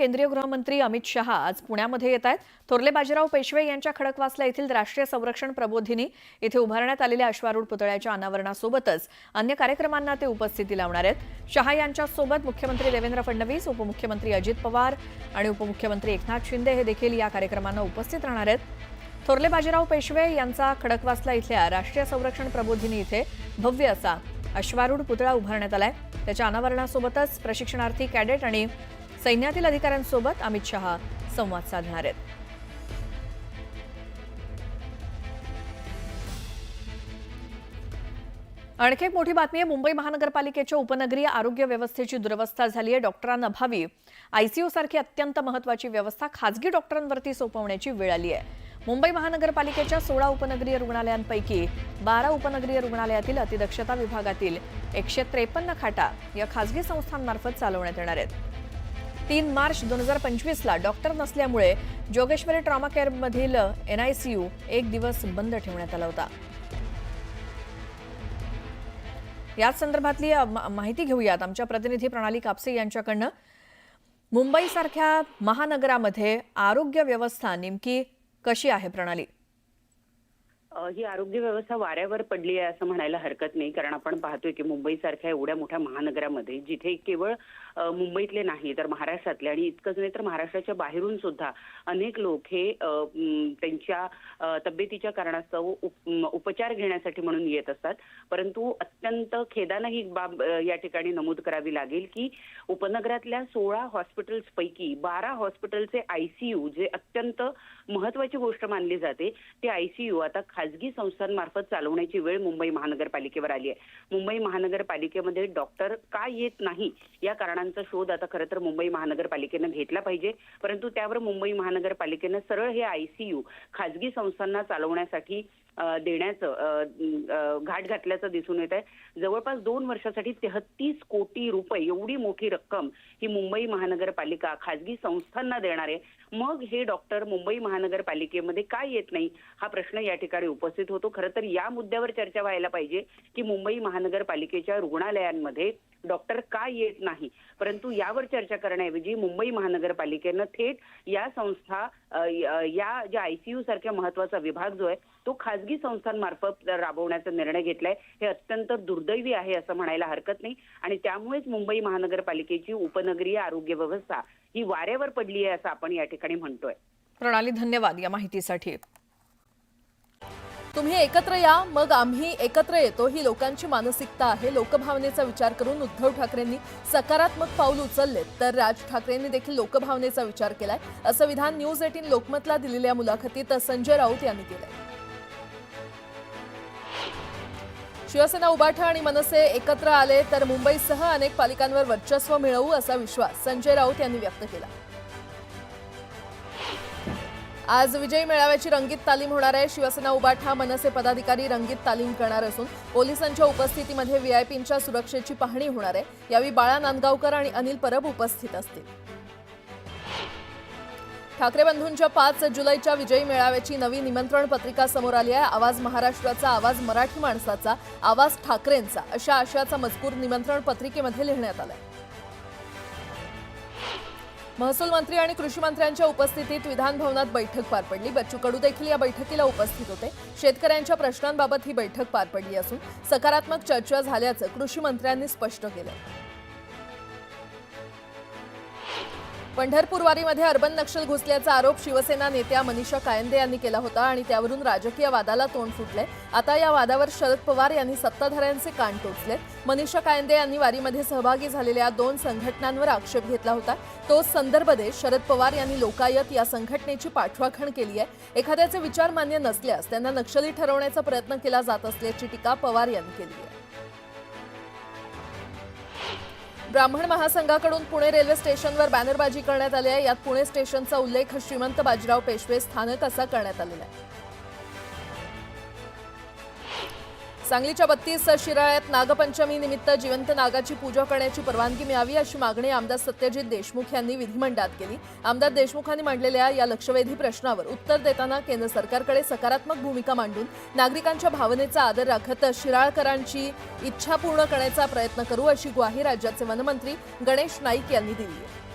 केंद्रीय गृहमंत्री अमित शहा आज पुण्यामध्ये येत आहेत. थोरले बाजीराव पेशवे यांच्या खडकवासला येथील राष्ट्रीय संरक्षण प्रबोधिनी इथे उभारण्यात आलेल्या अश्वारूढ पुतळ्याच्या अनावरणासोबतच अन्य कार्यक्रमांना ते उपस्थिती लावणार आहेत. शहा यांच्यासोबत मुख्यमंत्री देवेंद्र फडणवीस उपमुख्यमंत्री अजित पवार आणि उपमुख्यमंत्री एकनाथ शिंदे हे देखील या कार्यक्रमांना उपस्थित राहणार आहेत. थोरले बाजीराव पेशवे यांचा खडकवासला इथल्या राष्ट्रीय संरक्षण प्रबोधिनी इथे भव्य असा अश्वारूढ पुतळा उभारण्यात आलाय. त्याच्या अनावरणासोबतच प्रशिक्षणार्थी कॅडेट आणि सैन्यातील अधिकाऱ्यांसोबत अमित शहा संवाद साधणार आहेत. आणखी एक मोठी बातमी आहे. मुंबई महानगरपालिकेच्या उपनगरीय आरोग्य व्यवस्थेची दुरवस्था झाली आहे. डॉक्टरांअभावी आयसीयू सारखी अत्यंत महत्वाची व्यवस्था खासगी डॉक्टरांवरती सोपवण्याची वेळ आली आहे. मुंबई महानगरपालिकेच्या सोळा उपनगरीय रुग्णालयांपैकी बारा उपनगरीय रुग्णालयातील अतिदक्षता विभागातील एकशे त्रेपन्न खाटा या खासगी संस्थांमार्फत चालवण्यात येणार आहेत. तीन मार्च दोन हजार पंचवीसला डॉक्टर नसल्यामुळे जोगेश्वरी ट्रॉमा केअरमधील एनआयसीयू एक दिवस बंद ठेवण्यात आला होता. याच संदर्भातली मा- माहिती घेऊयात. आमच्या प्रतिनिधी प्रणाली कापसे यांच्याकडनं. मुंबईसारख्या महानगरामध्ये आरोग्य व्यवस्था नेमकी कशी आहे प्रणाली? ही आरोग्य व्यवस्था वाऱ्यावर पडली आहे असं म्हणायला हरकत नाही. कारण आपण पाहतोय की मुंबईसारख्या एवढ्या मोठ्या महानगरामध्ये जिथे केवळ मुंबईतले नाही तर महाराष्ट्रातले आणि इतकंच नाही तर महाराष्ट्राच्या बाहेरून सुद्धा अनेक लोक हे त्यांच्या तब्येतीच्या कारणास्तव उप- उपचार घेण्यासाठी म्हणून येत असतात. परंतु अत्यंत खेदानं ही बाब या ठिकाणी नमूद करावी लागेल की उपनगरातल्या सोळा हॉस्पिटल्स पैकी बारा हॉस्पिटलचे आयसीयू जे अत्यंत महत्वाची गोष्ट मानली जाते ते आयसीयू आता खासगी संस्थांमार्फत चालवण्याची वेळ मुंबई महानगरपालिकेवर आली आहे. मुंबई महानगरपालिकेमध्ये डॉक्टर का येत नाही या कारणांचा शोध आता खरं तर मुंबई महानगरपालिकेनं घेतला पाहिजे. परंतु त्यावर मुंबई महानगरपालिकेनं सरळ हे आयसीयू खाजगी संस्थांना चालवण्यासाठी देण्याचं घाट घातल्याचं दिसून येत आहे. जवळपास दोन वर्षासाठी तेहतीस कोटी रुपये एवढी मोठी रक्कम ही मुंबई महानगरपालिका खासगी संस्थांना देणार आहे. मग हे डॉक्टर मुंबई महानगरपालिकेमध्ये काय येत नाही? हा प्रश्न या ठिकाणी उपस्थित होतो. खरं तर या मुद्द्यावर चर्चा व्हायला पाहिजे की मुंबई महानगरपालिकेच्या रुग्णालयांमध्ये डॉक्टर का येत नाही? परंतु यावर चर्चा करण्याऐवजी मुंबई महानगरपालिकेनं थेट या संस्था या ज्या आयसीयू सारख्या महत्त्वाचा विभाग जो आहे तो खासगी संस्थांमार्फत राबवण्याचा निर्णय घेतलाय. हे अत्यंत दुर्दैवी आहे असं म्हणायला हरकत नाही. आणि त्यामुळेच मुंबई महानगरपालिकेची उपनगरीय आरोग्य व्यवस्था ही वाऱ्यावर पडली आहे असं आपण या ठिकाणी म्हणतोय. प्रणाली धन्यवाद या माहितीसाठी. तुम्ही एकत्र या मग आम्ही एकत्र येतो. ही लोकांची मानसिकता आहे. लोकभावनेचा विचार करून उद्धव ठाकरेंनी सकारात्मक पाऊल उचलले तर राज ठाकरेंनी देखील लोकभावनेचा विचार केलाय. असं विधान न्यूज एटीन लोकमतला दिलेल्या मुलाखतीत संजय राऊत यांनी केलंय. शिवसेना उबाठा आणि मनसे एकत्र आले तर मुंबईसह अनेक पालिकांवर वर्चस्व मिळवू असा विश्वास संजय राऊत यांनी व्यक्त केला. आज विजयी मेळाव्याची रंगीत तालीम होणार आहे. शिवसेना उबाठा मनसे पदाधिकारी रंगीत तालीम करणार असून पोलिसांच्या उपस्थितीमध्ये व्हीआयपींच्या सुरक्षेची पाहणी होणार आहे. यावेळी बाळा नांदगावकर आणि अनिल परब उपस्थित असतील. ठाकरे बंधूंच्या पाच जुलैच्या विजयी मेळाव्याची नवी निमंत्रण पत्रिका समोर आली आहे. आवाज महाराष्ट्राचा आवाज मराठी माणसाचा आवाज ठाकरेंचा अशा आशयाचा मजकूर निमंत्रण पत्रिकेमध्ये लिहिण्यात आलाय. महसूल मंत्री आणि कृषी मंत्र्यांच्या उपस्थितीत विधानभवनात बैठक पार पडली. बच्चू कडू देखील या बैठकीला उपस्थित होते. शेतकऱ्यांच्या प्रश्नांबाबत ही बैठक पार पडली असून सकारात्मक चर्चा झाल्याचं कृषी मंत्र्यांनी स्पष्ट केलं पंढरपूर वारीमध्ये अर्बन नक्षल घुसल्याचा आरोप शिवसेना नेत्या मनीषा कायंदे यांनी केला होता आणि त्यावरून राजकीय वादाला तोंड फुटले. आता या वादावर शरद पवार यांनी सत्ताधाऱ्यांचे कान टोचले. मनीषा कायंदे यांनी वारीमध्ये सहभागी झालेल्या दोन संघटनांवर आक्षेप घेतला होता. तोच संदर्भ देत शरद पवार यांनी लोकायत या संघटनेची पाठवाखण केली आहे. एखाद्याचे विचार मान्य नसल्यास त्यांना नक्षली ठरवण्याचा प्रयत्न केला जात असल्याची टीका पवार यांनी केली आहे. ब्राह्मण महासंघाकडून पुणे रेल्वे स्टेशनवर बॅनरबाजी करण्यात आली आहे. यात पुणे स्टेशनचा उल्लेख श्रीमंत बाजीराव पेशवे स्थानक असा करण्यात आलेला आहे. सांगलीच्या बत्तीस शिराळ्यात नागपंचमी निमित्त जिवंत नागाची पूजा करण्याची परवानगी मिळावी अशी मागणी आमदार सत्यजित देशमुख यांनी विधिमंडळात केली. आमदार देशमुखांनी मांडलेल्या या लक्षवेधी प्रश्नावर उत्तर देताना केंद्र सरकारकडे सकारात्मक भूमिका मांडून नागरिकांच्या भावनेचा आदर राखत शिराळकरांची इच्छा पूर्ण करण्याचा प्रयत्न करू अशी ग्वाही राज्याचे वनमंत्री गणेश नाईक यांनी दिली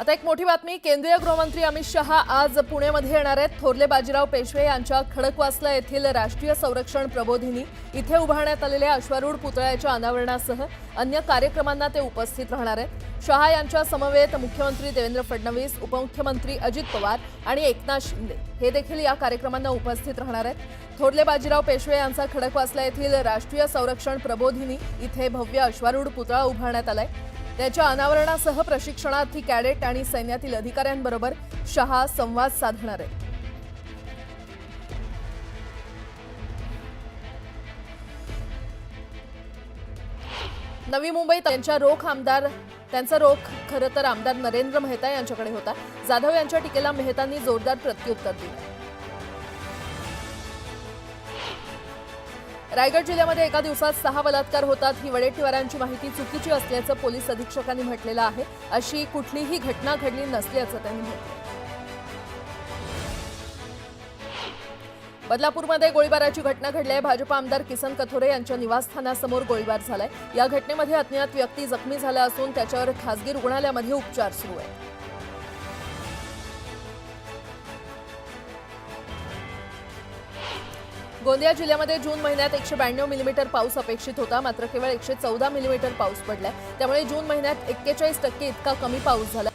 आता एक मोठी बातमी. केंद्रीय गृहमंत्री अमित शहा आज पुण्यामध्ये येणार आहेत. थोरले बाजीराव पेशवे यांच्या खडकवासला येथील राष्ट्रीय संरक्षण प्रबोधिनी इथे उभारण्यात आलेल्या अश्वारूढ पुतळ्याच्या अनावरणासह अन्य कार्यक्रमांना ते उपस्थित राहणार आहेत. शहा यांच्या समवेत मुख्यमंत्री देवेंद्र फडणवीस उपमुख्यमंत्री अजित पवार आणि एकनाथ शिंदे हे देखील या कार्यक्रमांना उपस्थित राहणार आहेत. थोरले बाजीराव पेशवे यांचा खडकवासला येथील राष्ट्रीय संरक्षण प्रबोधिनी इथे भव्य अश्वारूढ पुतळा उभारण्यात आलाय. त्याच्या अनावरणासह प्रशिक्षणार्थी कॅडेट आणि सैन्यातील अधिकाऱ्यांबरोबर शहा संवाद साधणार आहेत. नवी मुंबईत त्यांच्या रोख आमदार त्यांचा रोख खरं तर आमदार नरेंद्र मेहता यांच्याकडे होता. जाधव यांच्या टीकेला मेहतांनी जोरदार प्रत्युत्तर दिलं. रायगड जिल्ह्यामध्ये एका दिवसात सहा बलात्कार होतात. ही वडेट्टीवारांची माहिती चुकीची असल्याचं पोलीस अधीक्षकांनी म्हटलेलं आहे. अशी कुठलीही घटना घडली नसल्याचं त्यांनी म्हटलं बदलापूरमध्ये गोळीबाराची घटना घडली आहे भाजप आमदार किसन कथोरे यांच्या निवासस्थानासमोर गोळीबार झालाय. या घटनेमध्ये अज्ञात व्यक्ती जखमी झाला असून त्याच्यावर खासगी रुग्णालयामध्ये उपचार सुरू आहेत. गोंदिया जिल्ह्यामध्ये जून महिन्यात एकशे ब्याण्णव मिलीमीटर पाऊस अपेक्षित होता. मात्र केवळ एकशे चौदा मिलीमीटर पाऊस पडलाय. त्यामुळे जून महिन्यात एक्केचाळीस टक्के इतका कमी पाऊस झाला.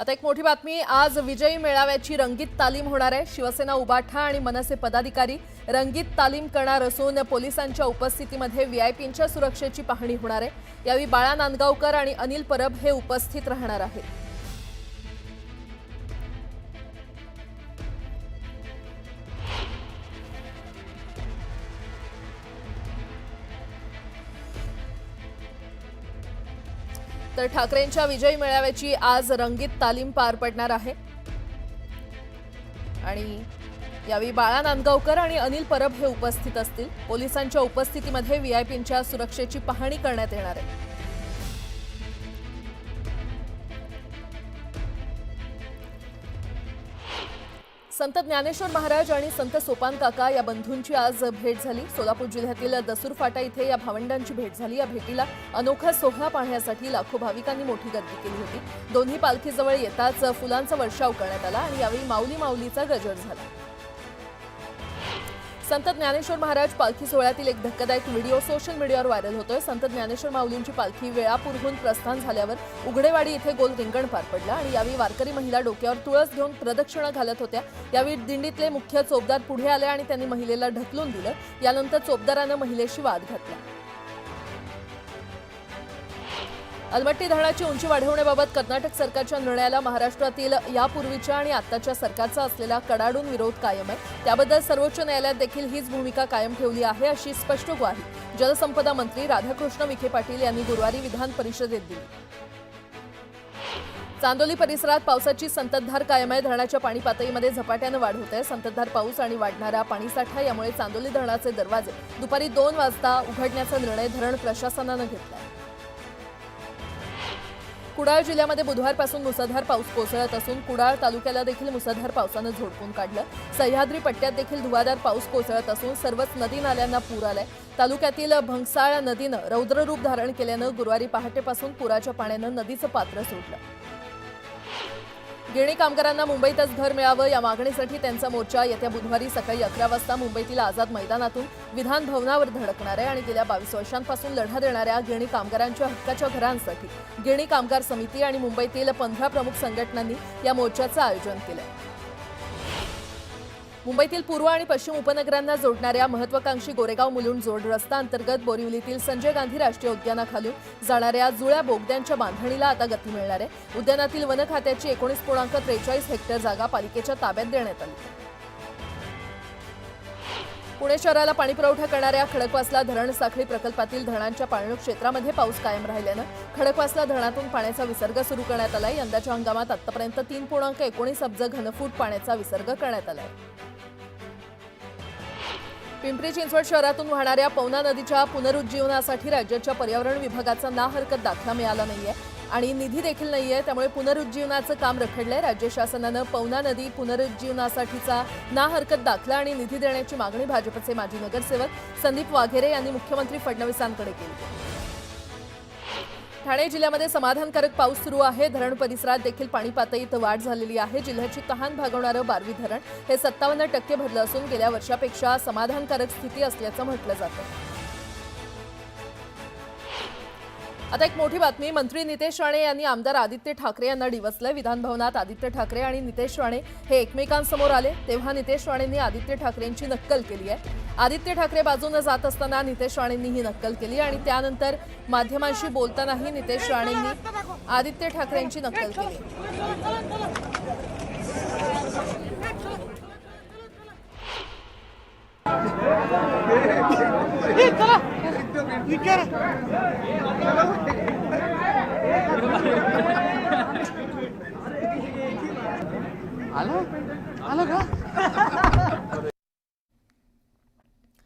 आता एक मोठी बातमी आज विजयी मेळाव्याची रंगीत तालीम होणार आहे. शिवसेना उबाठा आणि मनसे पदाधिकारी रंगीत तालीम करणार असून पोलिसांच्या उपस्थितीमध्ये व्हीआयपींच्या सुरक्षेची पाहणी होणार आहे. यावेळी बाळा नांदगावकर आणि अनिल परब हे उपस्थित राहणार आहेत. तर ठाकरेंच्या विजयी मेळाव्याची आज रंगीत तालीम पार पडणार आहे. आणि यावेळी बाळा नांदगावकर आणि अनिल परब हे उपस्थित असतील. पोलिसांच्या उपस्थितीमध्ये व्हीआयपींच्या सुरक्षेची पाहणी करण्यात येणार आहे. संत ज्ञानेश्वर महाराज आणि संत सोपान काका या बंधूंची आज भेट झाली. सोलापूर जिल्ह्यातील दसूर फाटा इथे या भावंडांची भेट झाली. या भेटीला अनोखा सोहळा पाहण्यासाठी लाखो भाविकांनी मोठी गर्दी केली होती. दोन्ही पालखीजवळ येताच फुलांचा वर्षाव करण्यात आला आणि यावेळी माऊली माऊलीचा गजर झाला. संत ज्ञानेश्वर महाराज पालखी सोहळ्यातील एक धक्कादायक व्हिडिओ सोशल मीडियावर व्हायरल होतोय. संत ज्ञानेश्वर माऊलींची पालखी वेळापूरहून प्रस्थान झाल्यावर उघडेवाडी इथे गोल रिंगण पार पडला आणि यावेळी वारकरी महिला डोक्यावर तुळस घेऊन प्रदक्षिणा घालत होत्या. यावेळी दिंडीतले मुख्य चोपदार पुढे आले आणि त्यांनी महिलेला ढकलून दिलं. यानंतर चोपदारानं महिलेशी वाद घातला. अलमट्टी धरणाची उंची वाढवण्याबाबत कर्नाटक सरकारच्या निर्णयाला महाराष्ट्रातील यापूर्वीच्या आणि आत्ताच्या सरकारचा असलेला कडाडून विरोध कायम आहे. त्याबद्दल सर्वोच्च न्यायालयात देखील हीच भूमिका कायम ठेवली आहे अशी स्पष्ट ग्वाही जलसंपदा मंत्री राधाकृष्ण विखे पाटील यांनी गुरुवारी विधान परिषदेत दिली. चांदोली परिसरात पावसाची संततधार कायम आहे. धरणाच्या पाणी पातळीमध्ये झपाट्यानं वाढ होत आहे. संततधार पाऊस आणि वाढणारा पाणीसाठा यामुळे चांदोली धरणाचे दरवाजे दुपारी दोन वाजता उघडण्याचा निर्णय धरण प्रशासनानं घेतला आहे. कुडाळ जिल्ह्यामध्ये बुधवारपासून मुसळधार पाऊस कोसळत असून कुडाळ तालुक्याला देखील मुसळधार पावसानं झोडपून काढलं. सह्याद्री पट्ट्यात देखील धुवाधार पाऊस कोसळत असून सर्वच नदी नाल्यांना पूर आलाय. तालुक्यातील भंगसाळ नदीनं रौद्ररूप धारण केल्यानं गुरुवारी पहाटेपासून पुराच्या पाण्यानं नदीचं पात्र सोडलं. गिरणी कामगारांना मुंबईतच घर मिळावं या मागणीसाठी त्यांचा मोर्चा येत्या बुधवारी सकाळी अकरा वाजता मुंबईतील आझाद मैदानातून विधान भवनावर धडकणार आहे आणि गेल्या बावीस वर्षांपासून लढा देणाऱ्या गिरणी कामगारांच्या हक्काच्या घरांसाठी गिरणी कामगार समिती आणि मुंबईतील पंधरा प्रमुख संघटनांनी या मोर्चाचं आयोजन केलंय मुंबईतील पूर्व आणि पश्चिम उपनगरांना जोडणाऱ्या महत्वाकांक्षी गोरेगाव मुलुंड जोड रस्ता अंतर्गत बोरिवलीतील संजय गांधी राष्ट्रीय उद्यानाखालून जाणाऱ्या जुळ्या बोगद्यांच्या बांधणीला आता गती मिळणार आहे. उद्यानातील वन खात्याची एकोणीस पूर्णांक त्रेचाळीस हेक्टर जागा पालिकेच्या ताब्यात देण्यात आली. पुणे शहराला पाणीपुरवठा करणाऱ्या खडकवासला धरण साखळी प्रकल्पातील धरणांच्या पाणलोट क्षेत्रामध्ये पाऊस कायम राहिल्यानं खडकवासला धरणातून पाण्याचा विसर्ग सुरू करण्यात आलाय. यंदाच्या हंगामात आतापर्यंत तीन पूर्णांक एकोणीस अब्ज घनफूट पाण्याचा विसर्ग करण्यात आलाय. पिंपरी चिंचवड शहरातून वाहणाऱ्या पवना नदीच्या पुनरुज्जीवनासाठी राज्याच्या पर्यावरण विभागाचा ना हरकत दाखला मिळाला नाहीये आणि निधी देखील नाहीये त्यामुळे पुनरुज्जीवनाचं काम रखडलंय. राज्य शासनानं पवना नदी पुनरुज्जीवनासाठीचा ना हरकत दाखला आणि निधी देण्याची मागणी भाजपचे माजी नगरसेवक संदीप वाघेरे यांनी मुख्यमंत्री फडणवीसांकडे केली. ठाणे जिल्ह्यामध्ये समाधानकारक पाऊस सुरू आहे. धरण परिसरात देखील पाणी पातळीत वाढ झालेली आहे. जिल्ह्याची तहान भागवणारं बारवी धरण हे सत्तावन्न टक्के भरलं असून गेल्या वर्षापेक्षा समाधानकारक स्थिती असल्याचं म्हटलं जातं. आता एक मोठी बातमी. मंत्री नितेश राणे यांनी आमदार आदित्य ठाकरे यांना डिवचलंय विधानभवनात आदित्य ठाकरे आणि नितेश राणे हे एकमेकांसमोर आले. तेव्हा नितेश राणेंनी आदित्य ठाकरेंची नक्कल केली आहे. आदित्य ठाकरे बाजूनं जात असताना नितेश राणेंनी ही नक्कल केली आणि त्यानंतर माध्यमांशी बोलतानाही नितेश राणेंनी आदित्य ठाकरेंची नक्कल केली. आलं? आलं का?